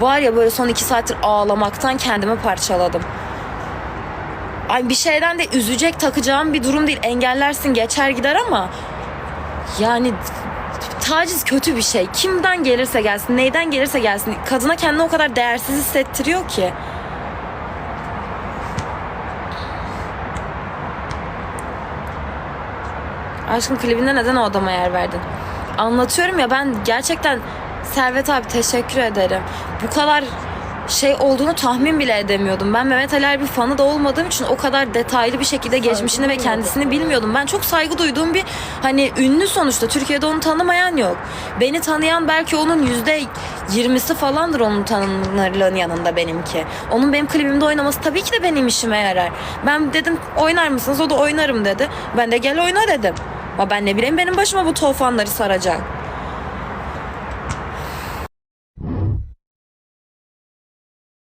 Var ya böyle son iki saattir ağlamaktan kendimi parçaladım. Ay bir şeyden de üzecek takacağım bir durum değil. Engellersin geçer gider ama yani taciz kötü bir şey. Kimden gelirse gelsin, neyden gelirse gelsin. Kadına kendini o kadar değersiz hissettiriyor ki. Aşkım klibinde neden o adama yer verdin? Anlatıyorum ya ben gerçekten Servet abi teşekkür ederim. Bu kadar şey olduğunu tahmin bile edemiyordum. Ben Mehmet Ali Erbil fanı da olmadığım için o kadar detaylı bir şekilde geçmişini ve kendisini bilmiyordum. Ben çok saygı duyduğum bir hani ünlü sonuçta. Türkiye'de onu tanımayan yok. Beni tanıyan belki onun yüzde yirmisi falandır onun tanınırlığın yanında benimki. Onun benim klibimde oynaması tabii ki de benim işime yarar. Ben dedim oynar mısınız? O da oynarım dedi. Ben de gel oyna dedim. Ama ben ne bileyim benim başıma bu tofanları saracak.